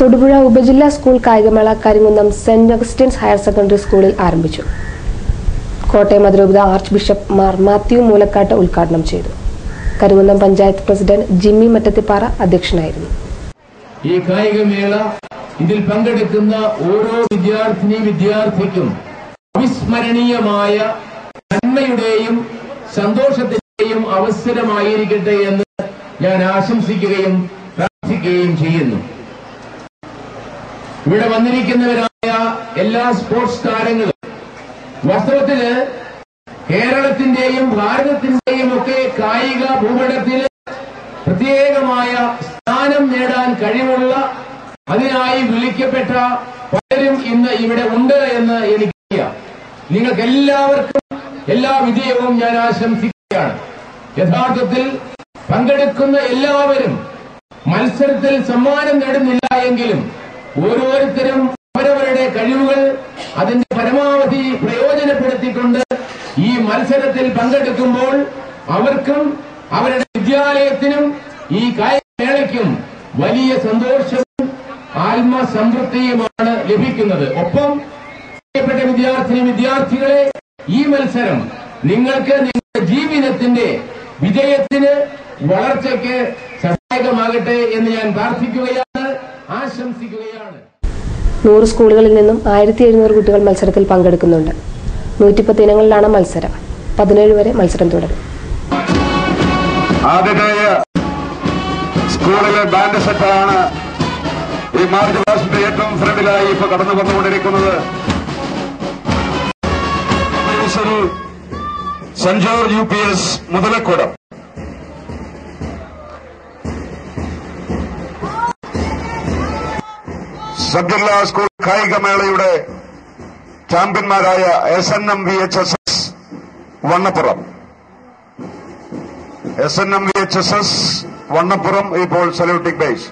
തൊടുപുഴ ഉപജില്ലാ സ്കൂൾ കായികമേള Karimkunnam Saint Augustine's higher secondary സ്കൂളിൽ ആരംഭിച്ചു. കോട്ടയം അതിരൂപത ആർച്ച് ബിഷപ്പ് മാർ മാത്യു മൂലക്കാട്ട് ഉദ്ഘാടനം ചെയ്തു. കരിങ്കുന്നം പഞ്ചായത്ത് പ്രസിഡന്റ് ജിമ്മി മറ്റത്തിപ്പാറ അധ്യക്ഷനായിരുന്നു. ഈ കായികമേള ഇതിൽ പങ്കെടുക്കുന്ന ഓരോ വിദ്യാർത്ഥിനി വിദ്യാർത്ഥിക്കും അവിസ്മരണീയമായ നന്മയുടെയും സന്തോഷത്തിന്റെയും അവസരമായിരിക്കട്ടെ എന്ന് ഞാൻ ആശംസിക്കുകയും പ്രാർത്ഥിക്കുകയും ചെയ്യുന്നു. ഇവിടെ വന്നിരിക്കുന്നവരായ എല്ലാ സ്പോർട്സ് താരങ്ങളും വാസ്തവത്തിൽ കേരളത്തിന്റെയും ഭാരതത്തിന്റെയും ഒക്കെ കായിക ഭൂപടത്തിൽ പ്രത്യേകമായ സ്ഥാനം നേടാൻ കഴിവുള്ള അതിനായി വിളിക്കപ്പെട്ട പലരും ഇന്ന് ഇവിടെ ഉണ്ട് എന്ന് എനിക്കറിയാം. നിങ്ങൾക്ക് എല്ലാവർക്കും എല്ലാ വിജയവും ഞാൻ ആശംസിക്കുകയാണ്. യഥാർത്ഥത്തിൽ പങ്കെടുക്കുന്ന എല്ലാവരും മത്സരത്തിൽ സമ്മാനം നേടുന്നില്ല എങ്കിലും ഓരോരുത്തരും അവരവരുടെ കഴിവുകൾ അതിന്റെ പരമാവധി പ്രയോജനപ്പെടുത്തിക്കൊണ്ട് ഈ മത്സരത്തിൽ പങ്കെടുക്കുമ്പോൾ അവർക്കും അവരുടെ വിദ്യാലയത്തിനും ഈ കായികമേളയ്ക്കും വലിയ സന്തോഷവും ആത്മസംതൃപ്തിയുമാണ് ലഭിക്കുന്നത്. ഒപ്പം പ്രിയപ്പെട്ട വിദ്യാർത്ഥിനി വിദ്യാർത്ഥികളെ ഈ മത്സരം നിങ്ങൾക്ക് നിങ്ങളുടെ ജീവിതത്തിന്റെ വിജയത്തിന് വളർച്ചയ്ക്ക് സഹായകമാകട്ടെ എന്ന് ഞാൻ പ്രാർത്ഥിക്കുകയാണ്. ആശംസിക്കുകയാണ്. നൂറ് സ്കൂളുകളിൽ നിന്നും ആയിരത്തി എഴുന്നൂറ് കുട്ടികൾ മത്സരത്തിൽ പങ്കെടുക്കുന്നുണ്ട്. നൂറ്റിപ്പത്ത് ഇനങ്ങളിലാണ് മത്സരം. പതിനേഴ് വരെ മത്സരം തുടരും. ആദ്യത്തെ സ്കൂളിലെ ബാൻഡ് സെറ്റാണ് ഈ മാർച്ച് പാസ്റ്റിന്റെ ഏറ്റവും ഫ്രണ്ടിലായി ഇപ്പൊ കടന്നു വന്നുകൊണ്ടിരിക്കുന്നത്. Saint George U P S Muthalakkodam. Sub ജില്ലാ സ്കൂൾ കായികമേളയുടെ ചാമ്പ്യന്മാരായ S N M V H S S Vannappuram. S N M V H S S Vannappuram ഇപ്പോൾ സല്യൂട്ടിക് ബേസ്